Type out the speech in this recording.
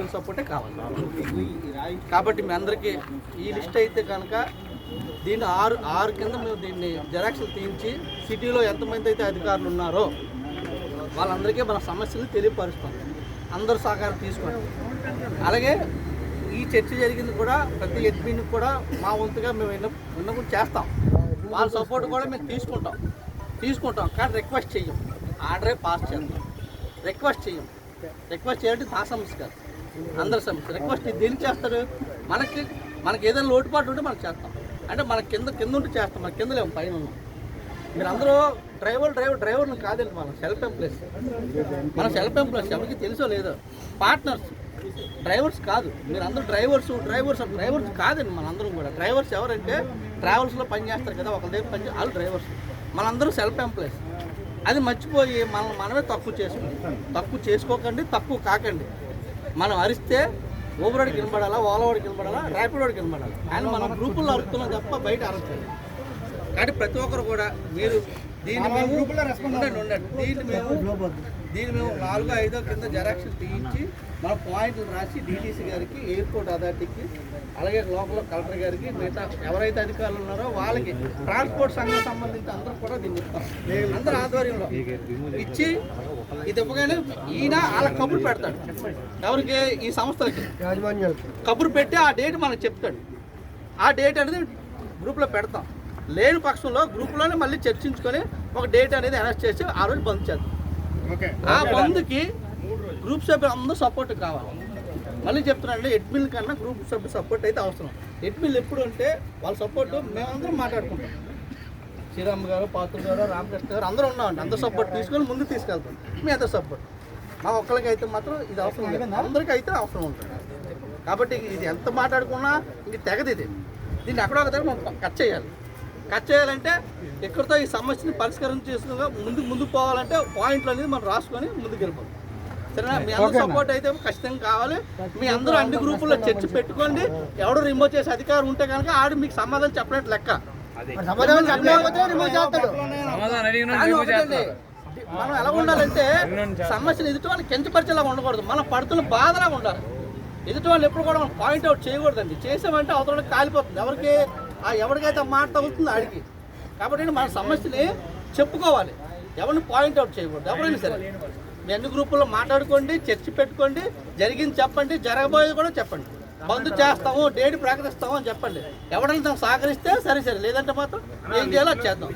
సపోర్టే కావాలి. కాబట్టి మీ అందరికీ ఈ లిస్ట్ అయితే కనుక దీన్ని ఆరు ఆరు కింద మేము దీన్ని జెరాక్స్లు తీయించి సిటీలో ఎంతమంది అయితే అధికారులు ఉన్నారో వాళ్ళందరికీ మన సమస్యలు తెలియపరుస్తాం. అందరూ సహకారం తీసుకోండి. అలాగే ఈ చర్చ జరిగింది కూడా ప్రతి ఎడ్మిన్ కూడా మా వంతుగా మేము విన్న విన్నప్పుడు చేస్తాం. వాళ్ళ సపోర్ట్ కూడా మేము తీసుకుంటాం. తీసుకుంటాం. కానీ రిక్వెస్ట్ చెయ్యం. ఆర్డరే పాస్ చేద్దాం రిక్వెస్ట్ చెయ్యం. రిక్వెస్ట్ చేయండి నా సమస్య కాదు అందరి సమస్య రిక్వెస్ట్ దేనికి చేస్తారు? మనకి మనకి ఏదైనా లోటుపాటు ఉంటే మనం చేస్తాం. అంటే మన కింద కింద ఉంటే చేస్తాం. మన కింద లేము పైన ఉన్నాం. మీరు అందరూ డ్రైవర్ డ్రైవర్ డ్రైవర్ని కాదండి మనం. సెల్ఫ్ ఎంప్లాయీస్ మన సెల్ఫ్ ఎంప్లాయీస్ ఎవరికి తెలుసో లేదో పార్ట్నర్స్ డ్రైవర్స్ కాదు. మీరు అందరూ డ్రైవర్స్ డ్రైవర్స్ డ్రైవర్స్ కాదండి మనందరం కూడా. డ్రైవర్స్ ఎవరంటే ట్రావెల్స్లో పని చేస్తారు కదా ఒకరి దగ్గర పని వాళ్ళు డ్రైవర్స్ మనందరూ సెల్ఫ్ ఎంప్లాయీస్ అది మర్చిపోయి మనం మనమే తక్కువ చేసుకుంటాం. తక్కువ చేసుకోకండి తక్కువ కాకండి. మనం అరిస్తే ఊబరోడికి వినపడాలా ఓలవాడికి వినపడాలా ర్యాపిడోడికి వినపడాలా అండ్ మనం గ్రూపుల్లో అరుస్తున్నాం తప్ప బయట అరచలేదు కాబట్టి ప్రతి ఒక్కరు కూడా మీరు దీన్ని మేము ఉండండి ఉండండి. దీన్ని మేము దీన్ని మేము నాలుగు ఐదో కింద జెరాక్స్ తీయించి మన పాయింట్లు రాసి డీటీసీ గారికి ఎయిర్పోర్ట్ అథారిటీకి అలాగే లోకల్ కలెక్టర్ గారికి మిగతా ఎవరైతే అధికారులు ఉన్నారో వాళ్ళకి ట్రాన్స్పోర్ట్ సంఘం సంబంధించి అందరూ కూడా దీన్ని ఇస్తాం అందరూ ఆధ్వర్యంలో ఇచ్చి ఇది ఇవ్వగానే ఈయన వాళ్ళ కబురు పెడతాడు. ఎవరికి? ఈ సంస్థలకి. కబురు పెట్టి ఆ డేట్ మనకు చెప్తాడు. ఆ డేట్ అనేది గ్రూప్లో పెడతాం. లేని పక్షంలో గ్రూప్లోనే మళ్ళీ చర్చించుకొని ఒక డేట్ అనేది అనౌన్స్ చేసి ఆ రోజు బంద్ చేద్దాం. ఆ బంద్కి గ్రూప్ సభ్యులు అందరూ సపోర్ట్ కావాలి. మళ్ళీ చెప్తున్నానండి ఎడ్మిన్ కన్నా గ్రూప్ సభ్యు సపోర్ట్ అయితే అవసరం. ఎడ్మిన్ ఎప్పుడు అంటే వాళ్ళ సపోర్ట్ మేమందరం మాట్లాడుకుంటాం. శ్రీరామ్ గారు పాత్ర గారు రామకృష్ణ గారు అందరూ ఉన్నామండి అందరూ సపోర్ట్ తీసుకొని ముందుకు తీసుకెళ్తాం. మీ అందరు సపోర్ట్. మా ఒక్కరికి అయితే మాత్రం ఇది అవసరం లేదు. అందరికీ అయితే అవసరం ఉంటుంది. కాబట్టి ఇది ఎంత మాట్లాడుకున్నా ఇది తెగది ఇది. దీన్ని ఎక్కడో ఒక దగ్గర మనం కట్ చేయాలి. కట్ చేయాలంటే ఎక్కడితో ఈ సమస్యని పరిష్కారం చేసుకుని ముందుకు ముందుకు పోవాలంటే పాయింట్లు అనేది మనం రాసుకొని ముందుకు వెళ్ళిపోతాం సరేనా? మీ అందరూ సపోర్ట్ అయితే ఖచ్చితంగా కావాలి. మీ అందరూ అన్ని గ్రూపుల్లో చర్చ పెట్టుకోండి. ఎవడు రిమూవ్ చేసే అధికారం ఉంటే కనుక ఆడు మీకు సమాధానం చెప్పినట్టు లెక్క. మనం ఎలా ఉండాలంటే సమస్యలు ఎదుటి వాళ్ళని కించపరిచేలా ఉండకూడదు. మనం పడుతున్న బాధలా ఉండాలి. ఎదుటి వాళ్ళు ఎప్పుడు కూడా మనం పాయింట్ అవుట్ చేయకూడదండి. చేసామంటే అవతల కాలిపోతుంది. ఎవరికి ఆ ఎవరికైతే ఆ మాట తగులుతుందో ఆడికి. కాబట్టి మన సమస్యని చెప్పుకోవాలి. ఎవరిని పాయింట్ అవుట్ చేయకూడదు. ఎవరైనా సరే. మీ అన్ని గ్రూపుల్లో మాట్లాడుకోండి చర్చ పెట్టుకోండి జరిగింది చెప్పండి జరగబోయేది కూడా చెప్పండి. బంద్ చేస్తాము డేట్ ప్రకటిస్తాము అని చెప్పండి. ఎవరైనా సహకరిస్తే సరే సరే. లేదంటే మాత్రం ఏం చేయాలో చేద్దాం.